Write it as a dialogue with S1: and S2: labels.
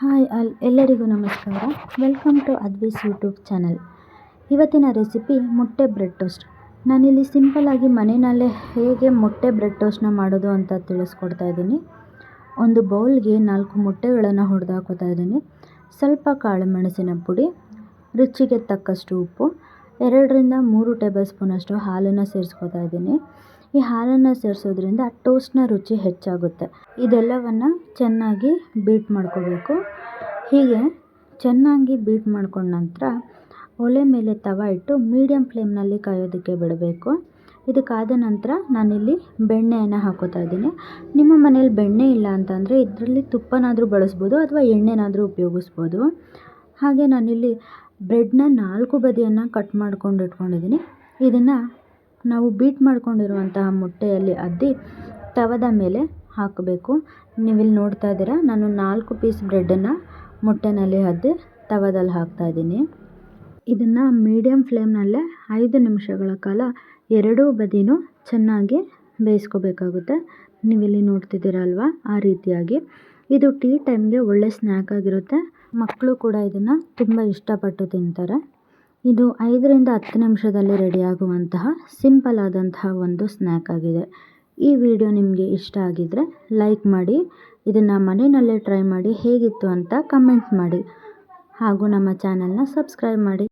S1: Hi all ಎಲ್ಲರಿಗೂ ನಮಸ್ಕಾರ. Welcome to ಅದ್ವಿಸ್ ಯೂಟ್ಯೂಬ್ ಚಾನಲ್ ಇವತ್ತಿನ ರೆಸಿಪಿ ಮೊಟ್ಟೆ ಬ್ರೆಡ್ ಟೋಸ್ಟ್ ನಾನಿಲ್ಲಿ ಸಿಂಪಲ್ಲಾಗಿ ಮನೆಯಲ್ಲೇ ಹೇಗೆ ಮೊಟ್ಟೆ ಬ್ರೆಡ್ ಟೋಸ್ಟ್ನ ಮಾಡೋದು ಅಂತ ತಿಳಿಸ್ಕೊಡ್ತಾ ಇದ್ದೀನಿ. ಒಂದು ಬೌಲ್ಗೆ ನಾಲ್ಕು ಮೊಟ್ಟೆಗಳನ್ನು ಹೊಡೆದು ಹಾಕೋತಾ ಇದ್ದೀನಿ. ಸ್ವಲ್ಪ ಕಾಳು ಮೆಣಸಿನ ಪುಡಿ, ರುಚಿಗೆ ತಕ್ಕಷ್ಟು ಉಪ್ಪು ಎರಡರಿಂದ ಮೂರು ಟೇಬಲ್ ಸ್ಪೂನಷ್ಟು ಹಾಲನ್ನು ಸೇರಿಸ್ಕೋತಾ ಇದ್ದೀನಿ. ಈ ಹಾಲನ್ನು ಸೇರಿಸೋದ್ರಿಂದ ಟೋಸ್ಟ್ನ ರುಚಿ ಹೆಚ್ಚಾಗುತ್ತೆ. ಇದೆಲ್ಲವನ್ನು ಚೆನ್ನಾಗಿ ಬೀಟ್ ಮಾಡ್ಕೋಬೇಕು. ಹೀಗೆ ಚೆನ್ನಾಗಿ ಬೀಟ್ ಮಾಡ್ಕೊಂಡ ನಂತರ ಒಲೆ ಮೇಲೆ ತವ ಇಟ್ಟು ಮೀಡಿಯಮ್ ಫ್ಲೇಮ್ನಲ್ಲಿ ಕಾಯೋದಕ್ಕೆ ಬಿಡಬೇಕು. ಇದಕ್ಕಾದ ನಂತರ ನಾನಿಲ್ಲಿ ಬೆಣ್ಣೆಯನ್ನು ಹಾಕೋತಾ ಇದ್ದೀನಿ. ನಿಮ್ಮ ಮನೇಲಿ ಬೆಣ್ಣೆ ಇಲ್ಲ ಅಂತಂದರೆ ಇದರಲ್ಲಿ ತುಪ್ಪನಾದರೂ ಬಳಸ್ಬೋದು ಅಥವಾ ಎಣ್ಣೆನಾದರೂ ಉಪಯೋಗಿಸ್ಬೋದು. ಹಾಗೆ ನಾನಿಲ್ಲಿ ಬ್ರೆಡ್ನ ನಾಲ್ಕು ಬದಿಯನ್ನು ಕಟ್ ಮಾಡ್ಕೊಂಡು ಇಟ್ಕೊಂಡಿದ್ದೀನಿ. ಇದನ್ನು ನಾವು ಬೀಟ್ ಮಾಡ್ಕೊಂಡಿರುವಂತಹ ಮೊಟ್ಟೆಯಲ್ಲಿ ಅದ್ದಿ ತವದ ಮೇಲೆ ಹಾಕಬೇಕು. ನೀವಿಲ್ಲಿ ನೋಡ್ತಾ ಇದ್ದೀರಾ, ನಾನು ನಾಲ್ಕು ಪೀಸ್ ಬ್ರೆಡ್ಡನ್ನು ಮೊಟ್ಟೆನಲ್ಲಿ ಅದ್ದಿ ತವದಲ್ಲಿ ಹಾಕ್ತಾ ಇದ್ದೀನಿ. ಇದನ್ನು ಮೀಡಿಯಮ್ ಫ್ಲೇಮ್ನಲ್ಲೇ ಐದು ನಿಮಿಷಗಳ ಕಾಲ ಎರಡೂ ಬದಿನೂ ಚೆನ್ನಾಗಿ ಬೇಯಿಸ್ಕೋಬೇಕಾಗುತ್ತೆ. ನೀವಿಲ್ಲಿ ನೋಡ್ತಿದ್ದೀರಲ್ವ, ಆ ರೀತಿಯಾಗಿ. ಇದು ಟೀ ಟೈಮ್ಗೆ ಒಳ್ಳೆ ಸ್ನ್ಯಾಕ್ ಆಗಿರುತ್ತೆ. ಮಕ್ಕಳು ಕೂಡ ಇದನ್ನು ತುಂಬ ಇಷ್ಟಪಟ್ಟು ತಿಂತಾರೆ. ಇದು ಐದರಿಂದ ಹತ್ತು ನಿಮಿಷದಲ್ಲಿ ರೆಡಿಯಾಗುವಂತಹ ಸಿಂಪಲ್ ಆದಂತಹ ಒಂದು ಸ್ನ್ಯಾಕ್ ಆಗಿದೆ. ಈ ವಿಡಿಯೋ ನಿಮಗೆ ಇಷ್ಟ ಆಗಿದ್ದರೆ ಲೈಕ್ ಮಾಡಿ, ಇದನ್ನು ಮನೆಯಲ್ಲೇ ಟ್ರೈ ಮಾಡಿ ಹೇಗಿತ್ತು ಅಂತ ಕಮೆಂಟ್ ಮಾಡಿ. ಹಾಗೂ ನಮ್ಮ ಚಾನಲ್ನ ಸಬ್ಸ್ಕ್ರೈಬ್ ಮಾಡಿ.